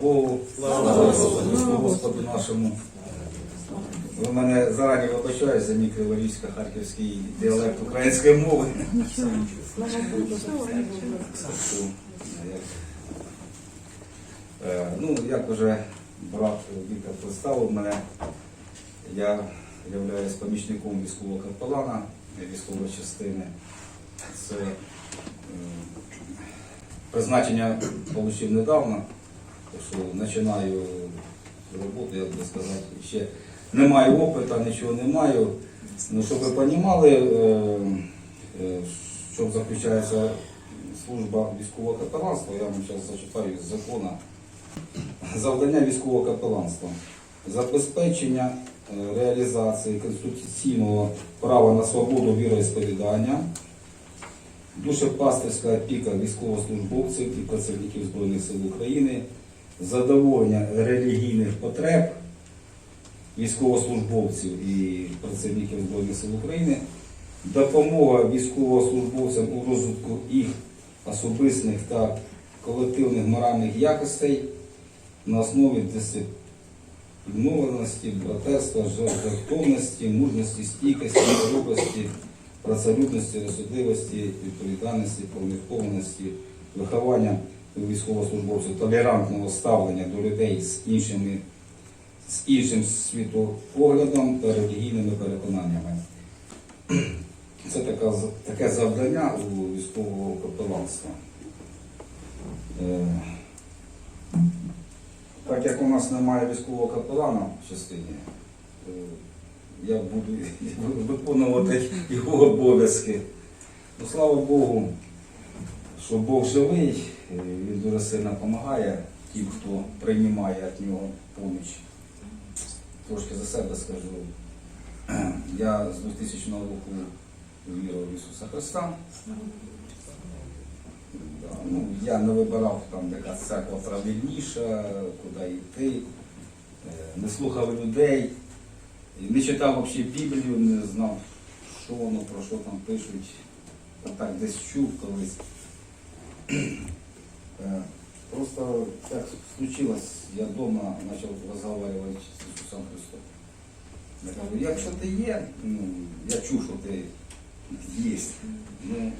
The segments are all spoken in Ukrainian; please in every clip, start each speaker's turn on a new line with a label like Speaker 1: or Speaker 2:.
Speaker 1: Богу, слава Господу нашому. Ви мене зарані вибачаєте за мій криворізько-харківський діалект української мови. Е, Ну, як вже брат Віктор представив мене, я являюсь помічником військового капелана військової частини. Це призначення отримав недавно, що починаю роботу, як би сказати, ще не маю опиту, нічого не маю. Ну, щоб ви розуміли, е, в чому заключається служба військового капеланства, я вам зараз зачитаю з закону. Завдання військового капеланства. Забезпечення е, реалізації конституційного права на свободу віросповідання, душепастерська опіка військовослужбовців і працівників Збройних сил України, задоволення релігійних потреб військовослужбовців і працівників Збройних сил України, допомога військовослужбовцям у розвитку їх особистих та колективних моральних якостей на основі дисциплінованості, братерства, жертовності, мужності, стійкості, хоробрості, працелюбності, розсудливості, відповідальності, поміркованості, виховання військовослужбовців, толерантного ставлення до людей з іншими з іншим світоpoглядом та релігійними переконаннями. Це така, таке завдання у військового капеланства. Е, Так як у нас немає військового капелана в частині, е, я буду виконувати його обов'язки. Ну, слава Богу, що Бог живий, він дуже сильно допомагає тим, хто приймає від нього поміч. Трошки за себе скажу. Я з 2000 року вірував в Ісуса Христа. Ну, я не вибирав там яка церква правильніша, куди йти, е, не слухав людей, не читав взагалі Біблію, не знав, що воно, про що там пишуть. Та так десь чув колись. Е, Просто так случилось, я вдома почав розмовляти з Ісусом Христом. Я кажу, якщо ти є, ну, я чув, що ти є, ну,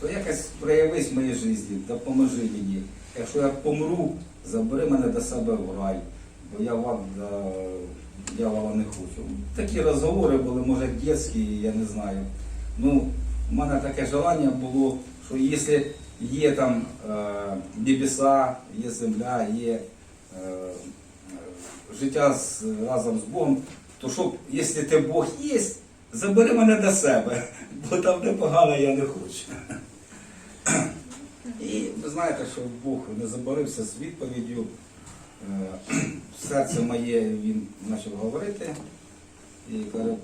Speaker 1: то якось проявись в моїй житті, допоможи мені. Якщо я помру, забери мене до себе в рай, бо я вам да, я вам не хочу. Такі розговори були, може, дитячі, я не знаю. Ну, у мене таке желання було, що якщо є там е, небеса, є земля, є е, життя разом з Богом, то щоб, якщо ти Бог є, забери мене до себе, бо там де погано я не хочу. І ви знаєте, що Бог не забарився з відповіддю. Е, Серце моє він почав говорити і каже,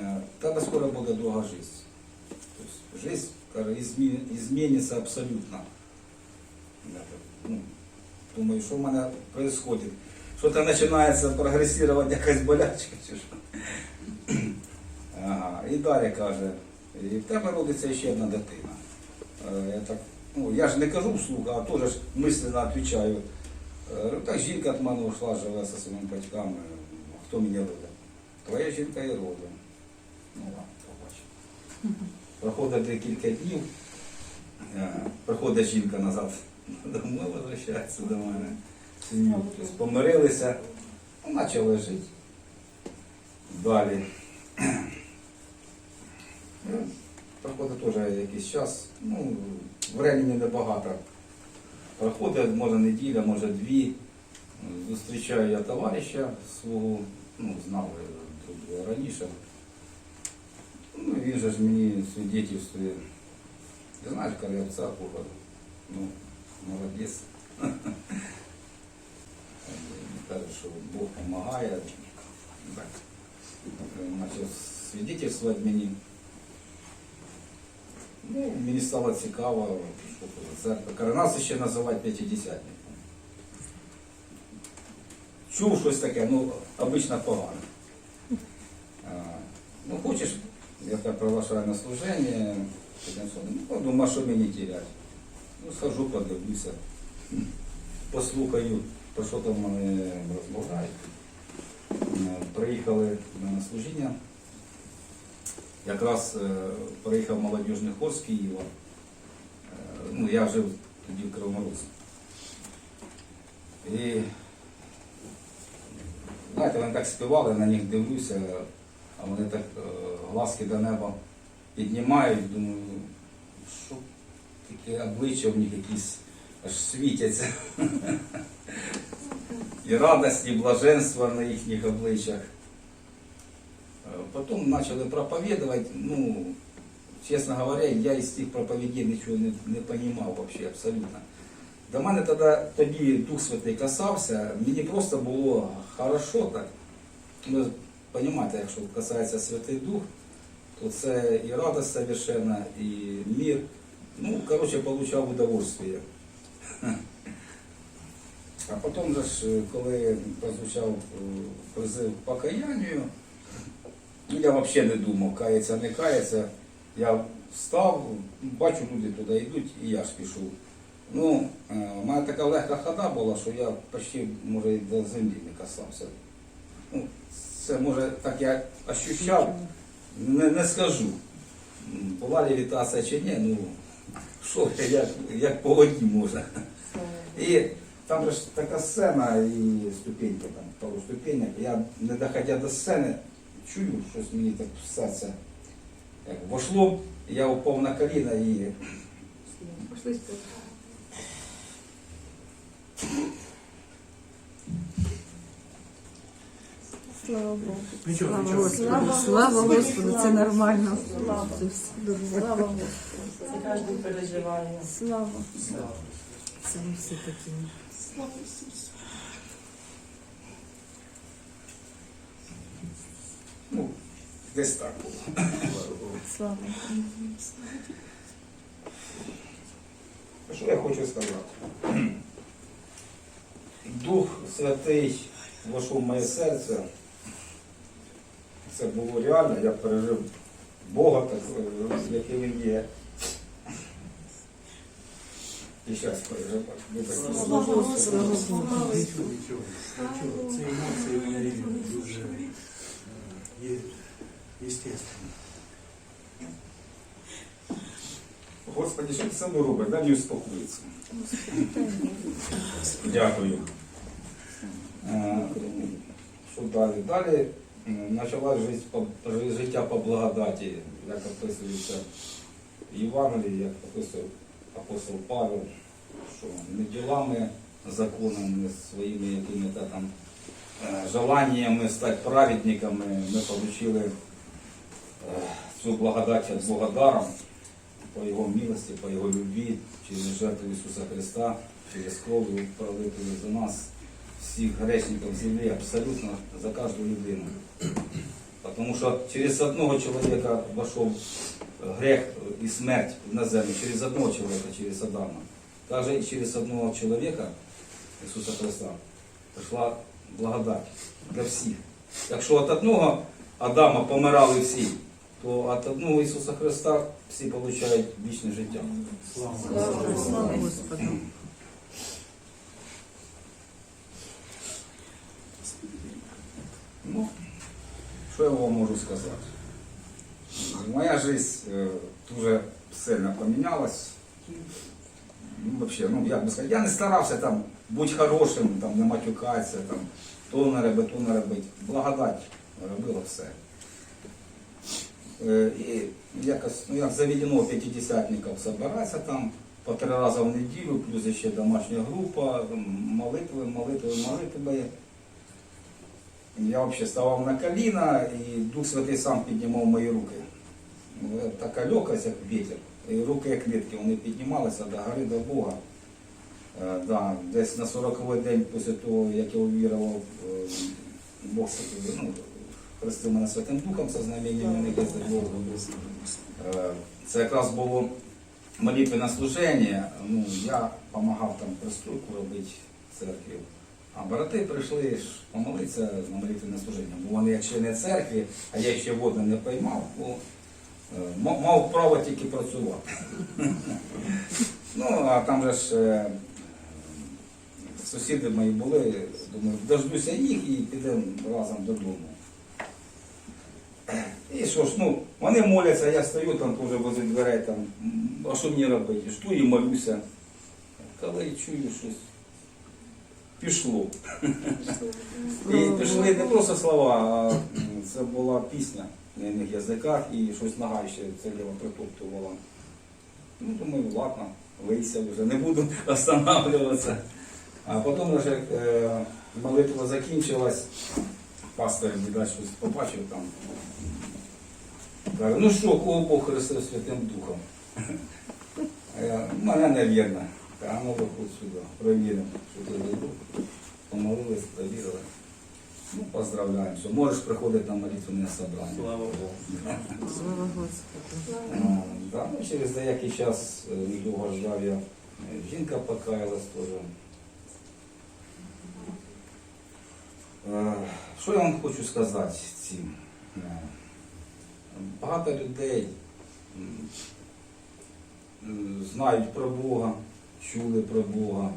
Speaker 1: «Е, тебе скоро буде друга життя. Тобто життя ізмі- ізміниться абсолютно. Ну, думаю, що в мене? Що там починається прогресувати якась болячка чи. Ага. І далі каже, і в тебе родиться ще одна дитина. Е, Я так, ну, я ж не кажу вслух, а теж ж мисленно відповідаю. Е, Так жінка від мене ушла, живе зі своїми батьками. Хто мені родить? Твоя жінка і родить. Ну ладно, побачимо. Проходить декілька днів, е, приходить жінка назад домой, возвращається до мене. помирилися, ну, почали жити. Далі. Ну, Проходить теж якийсь час, ну, времени небагато. Проходить, може неділя, може дві. Зустрічаю я товариша свого, ну, знав друг друга раніше. Ну, він же ж мені свідетельствує. Ти знаєш, коли я в церкву ходжу, ну, молодець. Каже, що Бог допомагає. Так. Почав свідетельствувати мені. Ну, мені стало цікаво, що це за церква. Каже, нас ще називають п'ятидесятником. Чув щось таке, ну, обично погано. А, ну, хочеш, я приглашаю на служення, потім що, ну, думаю, що мені теряти. Ну, схожу, подивлюся, послухаю, про що там вони розмовляють. Е, Приїхали на служіння. Якраз приїхав молодіжний хор з Києва. Ну, я жив тоді в Кривоморозі. І знаєте, вони так співали, на них дивлюся, а вони так е, глазки до неба піднімають, думаю, що таке обличчя в них якісь аж світяться. І радость, і блаженство на їхніх обличчях. Е, Потім почали проповідувати, ну, чесно говоря, я із цих проповідей нічого не, не розумів вообще абсолютно. До мене тоді, тоді Дух Святий касався, мені просто було хорошо так. Розумієте, якщо касається Святий Дух, то це і радость совершенна, і мир. Ну, коротше, получав удовольствие. А потім коли прозвучав е, призив покаянню, ну, я взагалі не думав, кається, не кається. Я встав, бачу, люди туди йдуть, і я ж пішов. Ну, е, у мене така легка хода була, що я почти, може, і до землі не касався. Це може так я ощущав, не, не скажу. Була левітація чи ні, ну що як, як по воді можна. І там же ж така сцена і ступеньки, там пару ступенек. Я, не доходя до сцени, чую, щось мені так в серце як вошло, я упав на коліна і
Speaker 2: Пошли Слава Богу.
Speaker 3: Нічого,
Speaker 2: Слава
Speaker 3: нічого.
Speaker 2: Господу.
Speaker 4: Слава,
Speaker 2: Слава
Speaker 4: Господу, це нормально.
Speaker 2: Слава.
Speaker 4: Це все.
Speaker 2: Слава Господу.
Speaker 5: Це кожен переживає.
Speaker 2: Слава.
Speaker 4: Це ми всі такі.
Speaker 2: Слава Ісусу.
Speaker 1: ну, десь так було.
Speaker 2: Слава.
Speaker 1: Що я хочу сказати? Дух Святий вошов в моє серце. Це було реально, я пережив Бога, так, е, який він є. І зараз переживаю.
Speaker 3: Нічого. Ці емоції вони дуже є естественні.
Speaker 1: Господи, що ти мною робиш? Дай мені успокоїтися. Дякую. Е, Що далі? Далі почала життя по, життя по благодаті, як описується в Євангелії, як описує апостол Павел, що не ділами, законом, не своїми якими-то там е, желаннями стати праведниками ми отримали цю благодать від Бога даром по Його милості, по Його любві, через жертву Ісуса Христа, через кров Його за нас, всіх грешників землі, абсолютно за кожну людину. Тому що через одного чоловіка вошов грех і смерть на землю, через одного чоловіка, через Адама. Також і через одного чоловіка, Ісуса Христа, прийшла благодать для всіх. Якщо від одного Адама помирали всі, то від одного Ісуса Христа всі отримують вічне життя.
Speaker 3: Слава
Speaker 4: Господу.
Speaker 1: Ну, що я вам можу сказати? Моя життя е, дуже сильно помінялась. Ну, вообще, ну, як би сказати, я не старався там бути хорошим, там, не матюкатися, там, то не робити, то не робити. Благодать робила все. Е, І якось, ну, як заведено п'ятидесятників збиратися там по три рази в неділю, плюс ще домашня група, молитви, молитви, молитви. Я взагалі ставав на коліна, і Дух Святий сам піднімав мої руки. Ну, Така легкость, як вітер. І руки, як клітки, вони піднімалися до гори до Бога. Е, да, десь на 40-й день після того, як я увірував, е, Бог ну, хрестив мене Святим Духом, це знаміння мене Богу. Е, Це якраз було молитвенне служення. Ну, я допомагав там пристройку робити в. А брати прийшли помолитися на молитвенне служення. Бо вони, якщо не церкві, а я ще воду не поймав, то е, мав право тільки працювати. ну, а там же ж е, сусіди мої були, думаю, дождуся їх і підемо разом додому. І що ж, ну, вони моляться, я стою там теж возле дверей, там, а що мені робити? Жду і молюся. Коли чую щось. Пішло. І пішли не просто слова, а це була пісня на іних язиках і щось нога ще целіво притоптувала. Ну, думаю, ладно, лийся вже, не буду останавливатися. А потім вже е, молитва закінчилась, пастор віддасть щось побачив там. Каже, ну що, кого Бог хрестив Святим Духом? Мене невірно. А ну виходь сюди, провіримо, що за дух. Помолились, провірили. Ну, поздравляємо, що можеш приходити на молитвенне собрання.
Speaker 3: Слава Богу.
Speaker 4: Слава Господу.
Speaker 1: Да, ну, через деякий час е, недовго ждав я. е, Жінка покаялась теж. Е, Що я вам хочу сказати цим? Е, Багато людей м, знають про Бога, чули про Бога,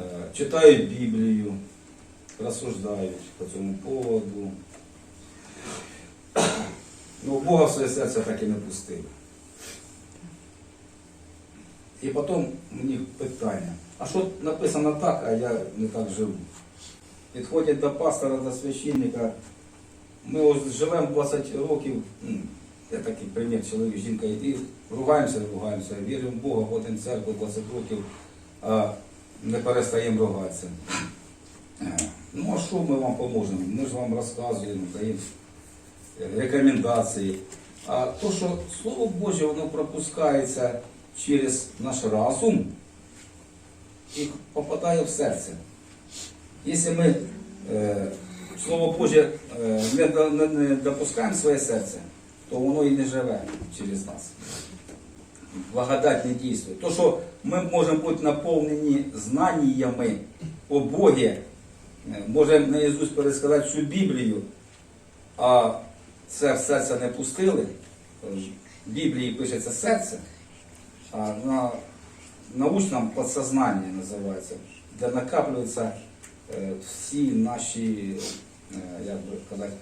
Speaker 1: е, читають Біблію, розсуждають по цьому поводу. Ну, Бога в своє серце так і не пустили. І потім мені питання, а що написано так, а я не так живу? Підходять до пастора, до священника. Ми ось живемо 20 років, я такий примір, чоловік, жінка, і ругаємося, ругаємося, віримо в Бога, ходимо в церкву 20 років, а не перестаємо ругатися. Е, Ну а що ми вам поможемо? Ми ж вам розказуємо, даємо рекомендації. А то, що Слово Боже, воно пропускається через наш разум і попадає в серце. Якщо ми е, Слово Боже е, не, допускаємо в своє серце, то воно і не живе через нас. Благодать не дійствує. То, що ми можемо бути наповнені знаннями о Богі, е, можемо наїзусь пересказати всю Біблію, а це в серце не пустили. В Біблії пишеться серце, а на научному подсознанні називається, де накаплюються е, всі наші, е, як би казати,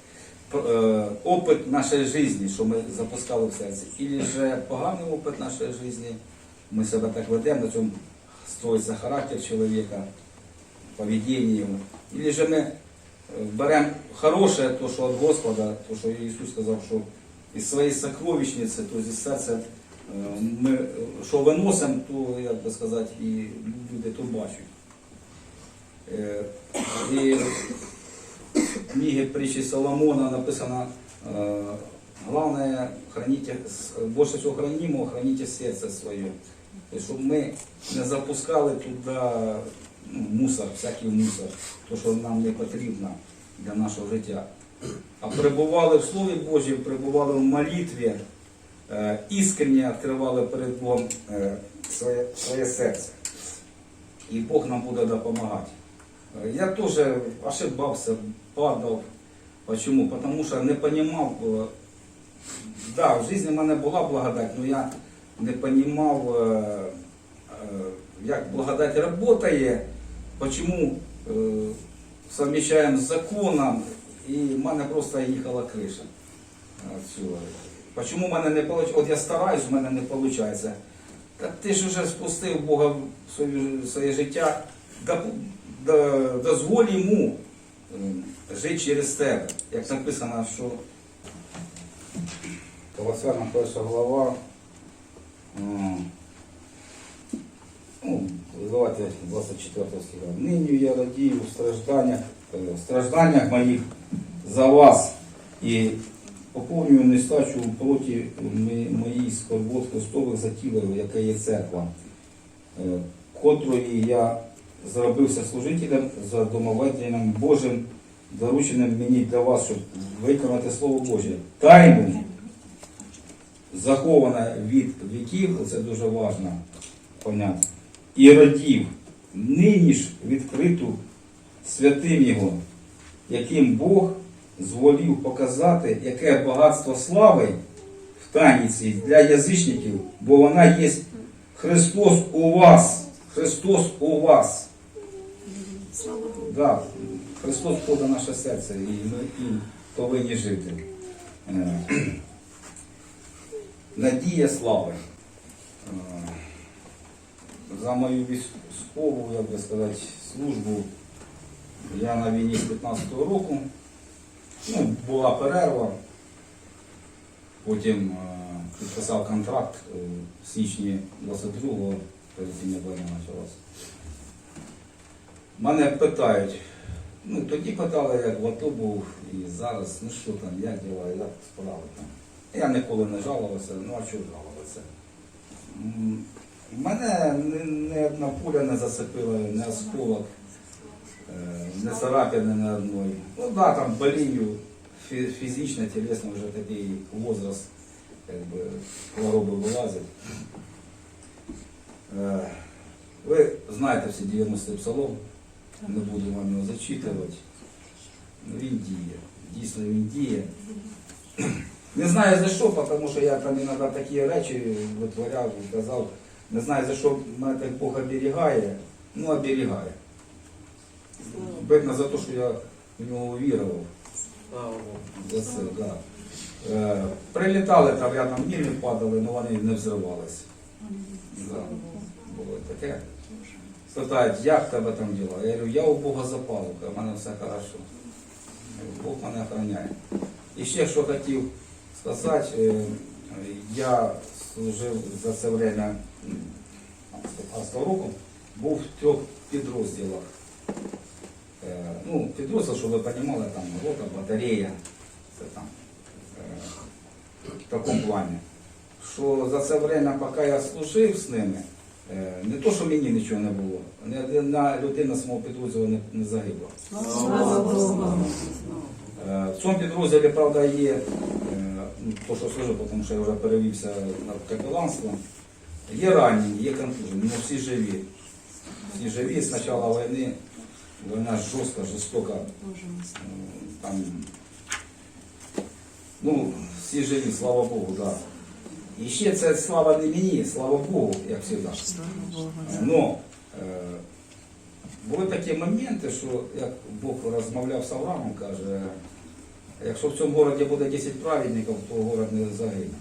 Speaker 1: е, опит нашої житті, що ми запускали в серці. Ілі же поганий опит нашої житті, ми себе так ведемо, на цьому строїться характер чоловіка, поведіння його. Ілі же ми беремо хороше, то, що від Господа, то, що Ісус сказав, що із своєї сокровищниці, то зі серця е, ми е, що виносимо, то, як би сказати, і люди то бачать. Е, І книге притчі Соломона написано, е, главное, храните, больше всего хранимого, храните серце своє. Тобто, щоб ми не запускали туди ну, мусор, всякий мусор, то, що нам не потрібно для нашого життя. А перебували в Слові Божім, перебували в молитві, е, іскренне відкривали перед Богом своє, своє серце. І Бог нам буде допомагати. Я теж ошибався, падав. Почему? Потому що не понимав, е, да, в житті в мене була благодать, але я не понимав, е, е, як благодать працює, почему совмещаем з законом, і в мене просто їхала криша. от. Почему в мене не виходить? От я стараюсь, в мене не виходить. Та ти ж вже спустив Бога в своє, життя, дозволь йому жити через тебе. Як написано, що Колосяна перша глава. Ну, давайте 24 стиха. Нині я радію в стражданнях, е, в стражданнях моїх за вас і поповнюю нестачу проти моїй скорбот Христових за тіло, яке є церква, е, котрої я зробився служителем за домоведенням Божим, дорученим мені для вас, щоб виконати Слово Боже. Тайну захована від віків, це дуже важливо поняти, і родів, нині ж відкриту святим Його, яким Бог зволів показати, яке багатство слави в таніці для язичників, бо вона є Христос у вас, Христос у вас,
Speaker 2: Слава.
Speaker 1: Да, Христос входить в наше серце, і ми і повинні жити. Е, Надія слави. Е, За мою військову, як би сказати, службу я на війні з 15-го року. Ну, була перерва. Потім е, підписав контракт в січні 22-го, перед тим як війна почалася. Мене питають, ну тоді питали, як в АТО був, і зараз, ну що там, як діла, як справи там. Я ніколи не жалувався, ну а чого жалуватися? Мене ні, одна пуля не зацепила, не осколок, е, не царапини на одної. Ну да, там болію фізично, тілесно вже такий возраст, якби хвороби вилазять. Е, Ви знаєте всі 90 псалом, не буду вам його зачитувати. Ну, він діє. Дійсно він діє. Не знаю за що, тому що я там іноді такі речі витворяв і казав. Не знаю за що мене так Бог оберігає, ну оберігає. Видно за те, що я в нього вірував. За це, да. Е, прилітали там рядом міни падали, але вони не взривалися. Да. Було таке. Питають, як тебе там діла? Я говорю, я у Бога за пазухою, в мене все хорошо. Бог мене охороняє. І ще що хотів сказати, е, я служив за це время м, 15 року, був в трьох підрозділах. Е, Ну, підрозділ, щоб ви розуміли, там рота, батарея, це там е, в такому плані. Що за це время, поки я служив з ними, не то, що мені нічого не було, ні одна людина з мого підрозділу не, не загибла.
Speaker 2: Слава Богу.
Speaker 1: Е, В цьому підрозділі, правда, є е, ну, то, що служив, тому що я вже перевівся на капеланство. Є ранені, є контужені, але всі живі. Всі живі з початку війни. Війна жорстка, жорстока. Е, Там, ну, всі живі, слава Богу, так. Да. І ще це слава не мені, слава Богу, як завжди.
Speaker 4: Богу.
Speaker 1: Ну, е, були такі моменти, що як Бог розмовляв з Авраамом, каже, якщо в цьому місті буде 10 праведників, то город не загине.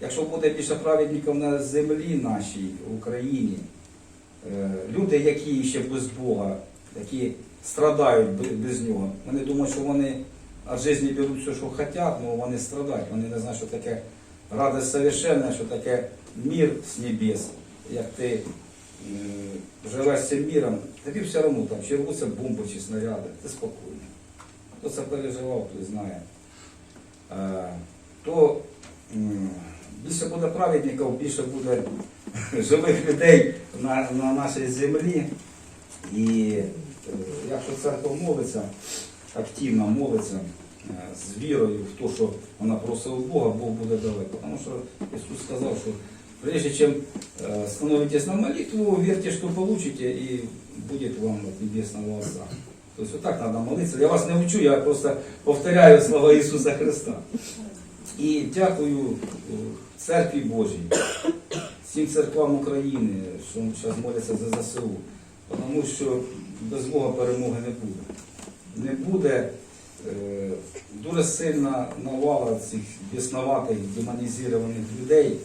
Speaker 1: Якщо буде більше праведників на землі нашій, в Україні, е, люди, які ще без Бога, які страдають без нього, вони думають, що вони від життя беруть все, що хочуть, але вони страдають. Вони не знають, що таке радость совершенна, що таке мир з небес. Як ти живеш цим міром, тобі все одно там, чи бомби чи снаряди, ти спокійний. Хто це переживав, той знає. То більше буде праведників, більше буде живих людей на, на нашій землі. І е, якщо церква молиться, активно молиться з вірою в те, що вона просить у Бога, Бог буде далеко. Тому що Ісус сказав, що прежде чем э, становитесь на молитву, верьте, что получите, и будет вам от Небесного Отца. То есть вот так надо молиться. Я вас не учу, я просто повторяю слова Ісуса Христа. І дякую е, Церкві Божій, всім церквам України, що зараз моляться за ЗСУ. Тому що без Бога перемоги не буде. Не буде е, дуже сильна навала цих біснуватих, демонізованих людей,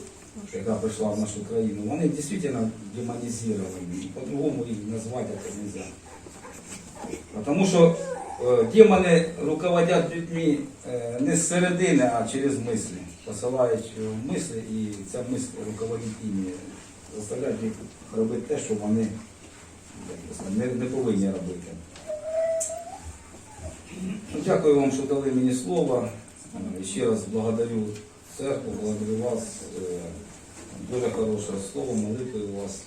Speaker 1: яка прийшла в нашу країну. Вони дійсно демонізовані. По-другому їх назвати це не можна. Тому що е, демони руководять людьми е, не з середини, а через мислі. Посилають мислі і ця мисль руководить ними. Заставляють їх робити те, що вони не повинні робити. Ну, Дякую вам, що дали мені слово. Ще раз благодарю церкву, благодарю вас. Е, Дуже хороше слово, молитви у вас.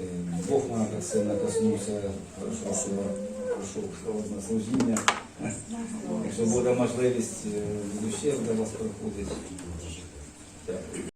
Speaker 1: Е, Бог мене так сильно коснувся, хорошо, що прийшов на служіння. Якщо буде можливість, е, буду ще до вас приходити. Дякую.